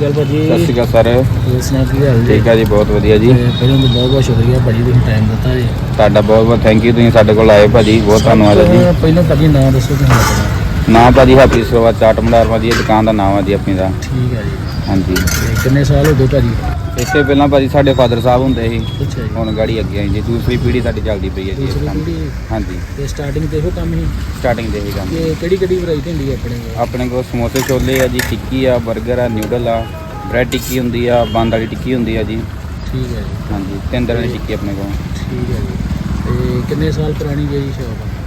ਅਕਾਲ ਭਾਜੀ। ਸਤਿ ਸ਼੍ਰੀ ਅਕਾਲ ਸਰ। ਹੋਰ ਸੁਣਾ ਕੀ ਹਾਲ ਜੀ? ਠੀਕ ਹੈ ਜੀ ਬਹੁਤ ਵਧੀਆ ਜੀ। ਤੇ ਪਹਿਲਾਂ ਤਾਂ ਬਹੁਤ ਬਹੁਤ ਸ਼ੁਕਰੀਆ ਭਾਜੀ ਤੁਸੀਂ ਟਾਈਮ ਦਿੱਤਾ ਜੀ। ਤੁਹਾਡਾ ਬਹੁਤ ਬਹੁਤ ਥੈਂਕ ਯੂ ਤੁਸੀਂ ਸਾਡੇ ਕੋਲ ਆਏ ਭਾਜੀ ਬਹੁਤ ਧੰਨਵਾਦ ਹੈ ਜੀ। ਪਹਿਲਾਂ ਭਾਜੀ ਨਾਮ ਦੱਸੋ ਤੁਸੀਂ ਆਪਣਾ। ਨਾਮ ਭਾਜੀ ਹੈਪੀ ਸਰਵਾ ਚਾਟ ਮੰਡਾਰ ਜੀ ਦੁਕਾਨ ਦਾ ਨਾਮ ਹੈ ਜੀ ਆਪਣੀ ਦਾ। ਠੀਕ ਹੈ ਜੀ। ਹਾਂਜੀ। ਤੇ ਕਿੰਨੇ ਸਾਲ ਹੋ ਗਏ ਭਾਜੀ? ਇੱਥੇ ਪਹਿਲਾਂ ਭਾਜੀ ਸਾਡੇ ਫਾਦਰ ਸਾਹਿਬ ਹੁੰਦੇ ਸੀ। ਅੱਛਾ ਜੀ। ਹੁਣ ਗਾੜੀ ਅੱਗੇ ਆਈ ਜੀ। ਦੂਸਰੀ ਪੀੜ੍ਹੀ ਸਾਡੀ ਚੱਲਦੀ ਪਈ ਹੈ ਜੀ ਇਸ ਦੂਸਰੀ ਕੰਮ ਪੀੜ੍ਹੀ? ਹਾਂਜੀ। ਤੇ ਸਟਾਰਟਿੰਗ ਤੇ ਇਹੋ ਕੰਮ ਹੀ? ਸਟਾਰਟਿੰਗ ਦੇ ਹੀ ਕੰਮ। ਕਿ ਕਿਹੜੀ ਕਿਹੜੀ ਵੈਰਾਈਟੀ ਹੁੰਦੀ ਹੈ ਆਪਣੇ ਕੋਲ? ਆਪਣੇ ਕੋਲ ਸਮੋਸੇ ਛੋਲੇ ਆ ਜੀ ਟਿੱਕੀ ਆ 버ਗਰ ਆ ਨਿਊਡਲ ਆ ਬ੍ਰੈਡ ਟਿੱਕੀ ਹੁੰਦੀ ਆ ਬੰਦ ਵਾਲੀ ਟਿੱਕੀ ਹੁੰਦੀ ਆ ਜੀ। ਠੀਕ ਹੈ ਜੀ। ਹਾਂਜੀ ਤਿੰਨ ਤਰ੍ਹਾਂ ਦੀ ਟਿੱਕੀ ਆਪਣੇ ਕੋਲ। ਠੀਕ ਹੈ ਜੀ। ਤੇ ਕਿੰਨੇ ਸਾਲ ਪੁਰਾਣੀ ਹੈ ਜੀ ਸ਼ਾਪ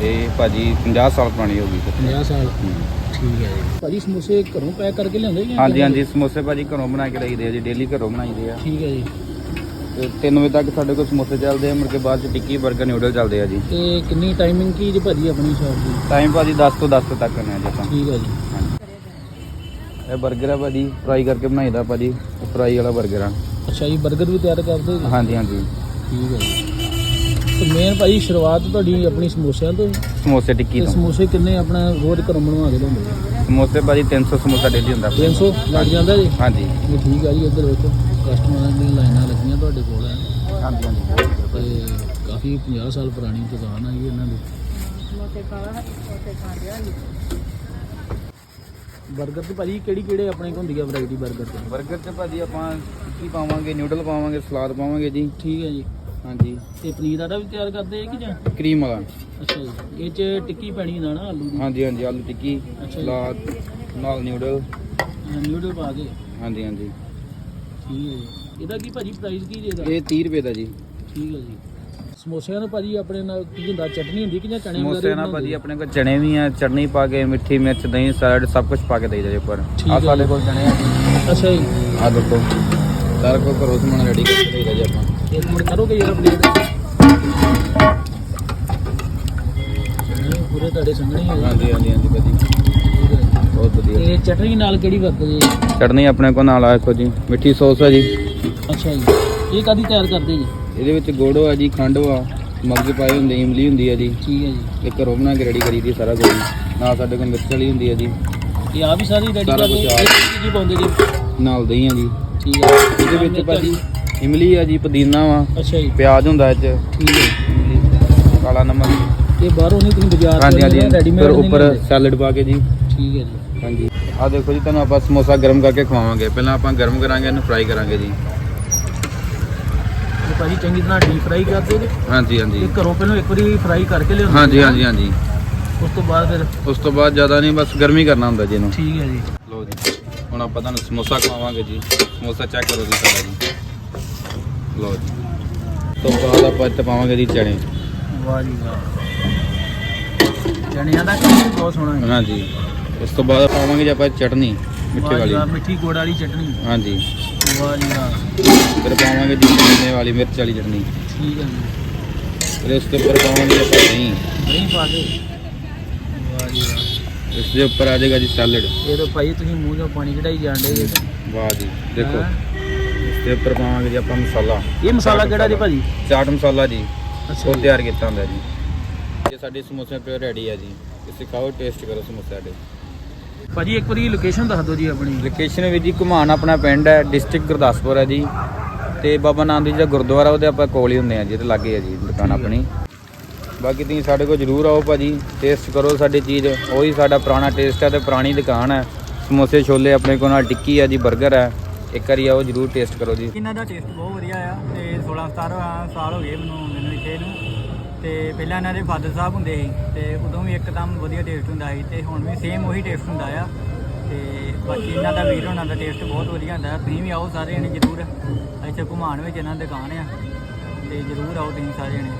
ਇਹ ਭਾਜੀ 50 ਸਾਲ ਪੁਰਾਣੀ ਹੋ ਗਈ ਸਰ। 50 ਸਾਲ। ਠੀਕ ਹੈ ਭਾਜੀ ਸਮੋਸੇ ਘਰੋਂ ਪੈਕ ਕਰਕੇ ਲਿਆਉਂਦੇ ਜੀ ਹਾਂਜੀ ਹਾਂਜੀ ਸਮੋਸੇ ਭਾਜੀ ਘਰੋਂ ਬਣਾ ਕੇ ਲਈਦੇ ਆ ਜੀ ਡੇਲੀ ਘਰੋਂ ਬਣਾਈਦੇ ਆ। ਠੀਕ ਹੈ ਜੀ। ਤੇ 3 ਵਜੇ ਤੱਕ ਸਾਡੇ ਕੋਲ ਸਮੋਸੇ ਚੱਲਦੇ ਆ ਮੁੜ ਬਾਅਦ ਚ ਟਿੱਕੀ 버ਗਰ ਨਿਊਡਲ ਚੱਲਦੇ ਆ ਜੀ। ਤੇ ਕਿੰਨੀ ਟਾਈਮਿੰਗ ਕੀ ਜੀ ਭਾਜੀ ਆਪਣੀ ਸ਼ਾਪ ਦੀ? ਟਾਈਮ ਭਾਜੀ 10 ਤੋਂ 10 ਤੱਕ ਨੇ ਜੀ ਆਪਾਂ। ਠੀਕ ਹੈ ਜੀ। ਇਹ 버ਗਰ ਆ ਭਾਜੀ ਫਰਾਈ ਕਰਕੇ ਬਣਾਈਦਾ ਭਾਜੀ ਫਰਾਈ ਵਾਲਾ 버ਗਰ ਆ। ਅੱਛਾ ਜੀ 버ਗਰ ਵੀ ਤਿਆਰ ਕਰਦੇ ਹੋ ਹਾਂਜੀ ਹਾਂਜੀ। ਠੀਕ ਹੈ ਜੀ। ਮੇਨ ਭਾਈ ਸ਼ੁਰੂਆਤ ਤੁਹਾਡੀ ਆਪਣੀ ਸਮੋਸਿਆਂ ਤੋਂ ਸਮੋਸੇ ਟਿੱਕੀ ਤੋਂ ਸਮੋਸੇ ਕਿੰਨੇ ਆਪਣਾ ਰੋਜ਼ ਘਰੋਂ ਬਣਵਾ ਕੇ ਲਿਆਉਂਦੇ? ਸਮੋਸੇ ਭਾਜੀ 300 ਸਮੋਸਾ ਡੇਲੀ ਹੁੰਦਾ। 300 ਲੱਗ ਜਾਂਦਾ ਜੀ? ਹਾਂਜੀ। ਇਹ ਠੀਕ ਆ ਜੀ ਇੱਧਰ ਵੇਖੋ। ਕਸਟਮਰਾਂ ਦੀਆਂ ਲਾਈਨਾਂ ਲੱਗੀਆਂ ਤੁਹਾਡੇ ਕੋਲ ਹਾਂਜੀ ਹਾਂਜੀ। ਤੇ ਕਾਫੀ 50 ਸਾਲ ਪੁਰਾਣੀ ਦੁਕਾਨ ਆ ਜੀ ਇਹਨਾਂ ਦੀ। ਬਰਗਰ ਤੇ ਭਾਜੀ ਕਿਹੜੀ ਕਿਹੜੇ ਆਪਣੇ ਕੋਲ ਹੁੰਦੀ ਆ ਵੈਰਾਈਟੀ ਬਰਗਰ ਤੇ ਬਰਗਰ ਤੇ ਭਾਜੀ ਆਪਾਂ ਟਿੱਕੀ ਪਾਵਾਂਗੇ? ਨੂਡਲ ਪਾਵਾਂਗੇ ਸਲਾਦ ਪਾਵਾਂਗੇ ਜੀ। ਠੀਕ ਹੈ ਜੀ। ਹਾਂਜੀ। ਤੇ ਪਨੀਰ ਆਟਾ ਵੀ ਤਿਆਰ ਕਰਦੇ ਆ ਕਿ ਜਾਂ? ਕਰੀਮ ਵਾਲਾ। ਅੱਛਾ ਜੀ। ਇਹ ਚ ਟਿੱਕੀ ਪੈਣੀ ਨਾ ਨਾ ਆਲੂ ਦੀ? ਹਾਂਜੀ ਹਾਂਜੀ ਆਲੂ ਟਿੱਕੀ ਅੱਛਾ ਜੀ। ਸਲਾਦ ਨਾਲ ਨਿਊਡਲ। ਨਿਊਡਲ ਪਾ ਕੇ। ਹਾਂਜੀ ਹਾਂਜੀ। ਠੀਕ ਹੈ ਜੀ। ਇਹਦਾ ਕੀ ਭਾਜੀ ਪ੍ਰਾਈਸ ਕੀ ਜੀ ਇਹਦਾ ਇਹ 30 ਰੁਪਏ ਦਾ ਜੀ। ਠੀਕ ਹੈ ਜੀ। ਸਮੋਸਿਆਂ ਦਾ ਭਾਜੀ ਆਪਣੇ ਨਾਲ ਕੀ ਹੁੰਦਾ? ਚਟਨੀ ਹੁੰਦੀ ਕਿ ਜਾਂ ਚਣੇ ਵਗੈਰਾ ਸਮੋਸੇ ਨਾਲ ਬਣਾਉਂਦੇ? ਭਾਜੀ ਆਪਣੇ ਕੋਲ ਚਣੇ ਵੀ ਆ ਚਟਨੀ ਪਾ ਕੇ ਮਿੱਠੀ ਮਿਰਚ ਦਹੀਂ ਸਭ ਕੁਝ ਪਾ ਕੇ ਦੇਈਦਾ ਜੀ ਉੱਪਰ। ਠੀਕ ਆ ਸਾਡੇ। ਕੋਲ ਚਣੇ ਆ ਜੀ। ਅੱਛਾ ਜੀ। ਆ ਦੇਖੋ। ਸਾਰਾ ਕੁਝ ਘਰੋਂ ਸਮਾਨ ਰੈਡੀ ਕਰਕੇ ਦੇਈਦਾ ਜੀ ਆਪਾਂ ਇੱਕ ਮਿੰਟ ਕਰੋਗੇ ਯਾਰ ਪਲੇਟ ਪੂਰੇ ਤੁਹਾਡੇ ਸੰਗਣੇ ਹੀ ਹੈ ਹਾਂਜੀ ਹਾਂਜੀ ਹਾਂਜੀ ਹੈ ਜੀ। ਬਹੁਤ ਵਧੀਆ। ਤੇ ਚਟਨੀ ਨਾਲ ਕਿਹੜੀ ਵਰਤਦੇ ਜੀ? ਚਟਨੀ ਆਪਣੇ ਕੋਲ ਨਾਲ ਆ ਦੇਖੋ ਜੀ ਮਿੱਠੀ ਸੌਸ ਆ ਜੀ। ਅੱਛਾ ਜੀ। ਇਹ ਕਾਦੀ ਤਿਆਰ ਕਰਦੇ ਜੀ? ਇਹਦੇ ਵਿੱਚ ਗੁੜ ਆ ਜੀ ਖੰਡ ਵਾ ਮਗਜ ਪਾਏ ਹੁੰਦੇ ਇਮਲੀ ਹੁੰਦੀ ਆ ਜੀ। ਠੀਕ ਹੈ ਜੀ। ਇਹ ਘਰੋਂ ਬਣਾ ਕੇ ਰੈਡੀ ਕਰੀਦੀ ਸਾਰਾ ਕੁਝ। ਨਾਲ ਸਾਡੇ ਕੋਲ ਮਿਰਚ ਵਾਲੀ ਹੁੰਦੀ ਆ ਜੀ। ਇਹ ਆ ਵੀ ਸਾਰੀ ਰੈਡੀ ਸਾਰਾ ਕਰਦੇ? ਆ। ਇਹ ਕੀ ਕੀ ਪਾਉਂਦੇ ਜੀ? ਨਾਲ ਦਹੀਂ ਆ ਜੀ। ਇਹਦੇ ਵਿੱਚ ਭਾਜੀ ਇਮਲੀ ਆ ਜੀ ਪੁਦੀਨਾ ਵਾ। ਅੱਛਾ ਜੀ। ਪਿਆਜ਼ ਹੁੰਦਾ ਇਹ ਚ। ਠੀਕ ਹੈ ਕਾਲਾ ਨਮਕ। ਇਹ ਬਾਹਰੋਂ ਨਹੀਂ ਤੁਸੀਂ ਬਾਜ਼ਾਰ ਹਾਂਜੀ ਹਾਂਜੀ। ਰੈਡੀਮੇਡ ਫਿਰ ਉੱਪਰ ਸੈਲਡ ਪਾ ਕੇ ਜੀ। ਠੀਕ ਹੈ ਜੀ। ਹਾਂਜੀ। ਆ ਦੇਖੋ ਜੀ ਤੁਹਾਨੂੰ ਆਪਾਂ ਸਮੋਸਾ ਗਰਮ ਕਰਕੇ ਖਵਾਵਾਂਗੇ। ਪਹਿਲਾਂ ਆਪਾਂ ਗਰਮ ਕਰਾਂਗੇ ਇਹਨੂੰ ਫਰਾਈ ਕਰਾਂਗੇ ਜੀ। ਇਹ ਭਾਜੀ ਚੰਗੀ ਤਰ੍ਹਾਂ ਡੀਪ ਫਰਾਈ ਕਰਦੇ ਜੀ। ਹਾਂਜੀ ਹਾਂਜੀ। ਇਹ ਘਰੋਂ ਪਹਿਲਾਂ ਇੱਕ ਵਾਰੀ ਫਰਾਈ ਕਰਕੇ ਲਿਆਉਂਦੇ ਹਾਂਜੀ ਹਾਂਜੀ ਹਾਂਜੀ। ਉਸ ਤੋਂ ਬਾਅਦ ਫਿਰ ਉਸ ਤੋਂ ਬਾਅਦ ਜ਼ਿਆਦਾ ਨਹੀਂ ਬਸ ਗਰਮੀ ਕਰਨਾ ਹੁੰਦਾ ਜੀ ਇਹਨੂੰ। ਠੀਕ ਹੈ ਜੀ। ਹੁਣ ਆਪਾਂ ਤੁਹਾਨੂੰ ਸਮੋਸਾ ਖਵਾਵਾਂਗੇ ਜੀ। ਸਮੋਸਾ ਚੈੱਕ ਕਰੋ ਜੀ ਸਾਡਾ ਜੀ। ਲੋ ਜੀ। ਤੋਂ ਬਾਅਦ ਆਪਾਂ ਇੱਥੇ ਪਾਵਾਂਗੇ ਜੀ ਚਣੇ ਵਾਹ ਜੀ ਵਾਹ ਚਣਿਆਂ ਦਾ ਕੰਮ ਬਹੁਤ ਸੋਹਣਾ ਹੈ। ਹਾਂਜੀ। ਉਸ ਤੋਂ ਬਾਅਦ ਪਾਵਾਂਗੇ ਜੀ ਆਪਾਂ ਚਟਨੀ ਮਿੱਠੇ ਵਾਲੀ ਮਿੱਠੀ ਗੁੜ ਵਾਲੀ ਚਟਨੀ। ਹਾਂਜੀ। ਵਾਹ ਜੀ ਵਾਹ ਫਿਰ ਪਾਵਾਂਗੇ ਜੀ ਪੁਦੀਨੇ ਵਾਲੀ ਮਿਰਚ ਵਾਲੀ ਚਟਨੀ। ਠੀਕ ਹੈ ਜੀ। ਫਿਰ ਉਸ ਦੇ ਉੱਪਰ ਪਾਵਾਂਗੇ ਆਪਾਂ ਦਹੀਂ। ਦਹੀਂ ਪਾ ਕੇ। ਵਾਹ ਜੀ ਵਾਹ ਇਸ ਦੇ ਉੱਪਰ ਆ ਜਾਏਗਾ ਜੀ ਸੈਲਡ ਇਹ ਤਾਂ ਭਾਈ ਤੁਸੀਂ ਮੂੰਹ ਚੋਂ ਪਾਣੀ ਕਢਾਈ ਜਾਂਦੇ ਜੀ ਵਾਹ ਜੀ ਦੇਖੋ ਇਸ ਦੇ ਉੱਪਰ ਪਾਵਾਂਗੇ ਜੀ ਆਪਾਂ ਮਸਾਲਾ। ਇਹ ਮਸਾਲਾ ਕਿਹੜਾ ਜੀ ਭਾਜੀ? ਚਾਟ ਮਸਾਲਾ ਜੀ ਅੱਛਾ ਉਹ। ਤਿਆਰ ਕੀਤਾ ਹੁੰਦਾ ਜੀ। ਇਹ ਸਾਡੀ ਸਮੋਸੇ ਪਿਓ ਰੈਡੀ ਹੈ ਜੀ। ਤੁਸੀਂ ਖਾਓ ਟੇਸਟ ਕਰੋ ਸਮੋਸੇ ਸਾਡੇ ਭਾਜੀ ਇੱਕ ਵਾਰੀ ਲੋਕੇਸ਼ਨ ਦੱਸ ਦਿਓ ਜੀ ਆਪਣੀ। ਲੋਕੇਸ਼ਨ ਵੀ ਜੀ ਘੁਮਾਣ ਆਪਣਾ ਪਿੰਡ ਹੈ ਡਿਸਟ੍ਰਿਕਟ ਗੁਰਦਾਸਪੁਰ ਹੈ ਜੀ। ਤੇ ਬਾਬਾ ਨਾਨਕ ਜੀ ਦਾ ਗੁਰਦੁਆਰਾ ਉਹਦੇ ਆਪਾਂ ਕੋਲ ਹੀ ਹੁੰਦੇ ਆ ਜੀ ਇਹਦੇ ਲਾਗੇ ਹੈ ਜੀ ਦੁਕਾਨ ਆਪਣੀ। ਬਾਕੀ ਤੁਸੀਂ ਸਾਡੇ ਕੋਲ ਜਰੂਰ ਆਓ ਭਾਜੀ ਟੇਸਟ ਕਰੋ ਸਾਡੀ ਚੀਜ਼। ਉਹੀ ਸਾਡਾ ਪੁਰਾਣਾ ਟੇਸਟ ਹੈ ਤੇ ਪੁਰਾਣੀ ਦੁਕਾਨ ਹੈ ਸਮੋਸੇ, ਛੋਲੇ ਆਪਣੇ ਕੋਲ ਨਾਲ ਟਿੱਕੀ ਹੈ ਜੀ 버ਗਰ ਹੈ ਇੱਕ ਵਾਰੀ ਆਓ, ਜਰੂਰ ਟੇਸਟ ਕਰੋ ਜੀ। ਇਹਨਾਂ ਦਾ ਟੇਸਟ ਬਹੁਤ ਵਧੀਆ ਆ ਤੇ 16 17 ਸਾਲ ਹੋ ਗਏ ਮੈਨੂੰ ਮੈਨੂੰ ਇੱਥੇ ਨੂੰ। ਤੇ ਪਹਿਲਾਂ ਇਹਨਾਂ ਦੇ ਫਾਦਰ ਸਾਹਿਬ ਹੁੰਦੇ ਸੀ ਤੇ ਉਦੋਂ ਵੀ ਇੱਕਦਮ ਵਧੀਆ ਟੇਸਟ ਹੁੰਦਾ ਸੀ ਤੇ ਹੁਣ ਵੀ ਸੇਮ ਉਹੀ ਟੇਸਟ ਹੁੰਦਾ ਆ। ਤੇ ਬਾਕੀ ਇਹਨਾਂ ਦਾ ਵੀਰ ਹੋਣਾ ਦਾ ਟੇਸਟ ਬਹੁਤ ਵਧੀਆ ਹੁੰਦਾ। ਆ ਤੁਸੀਂ ਵੀ ਆਓ ਸਾਰੇ ਜਣੇ ਜ਼ਰੂਰ। ਇੱਥੇ ਘੁਮਾਣ ਵਿੱਚ ਇਹਨਾਂ ਦੀ ਦੁਕਾਨ ਆ। ਤੇ ਜ਼ਰੂਰ ਆਓ ਤੁਸੀਂ ਸਾਰੇ ਜਣੇ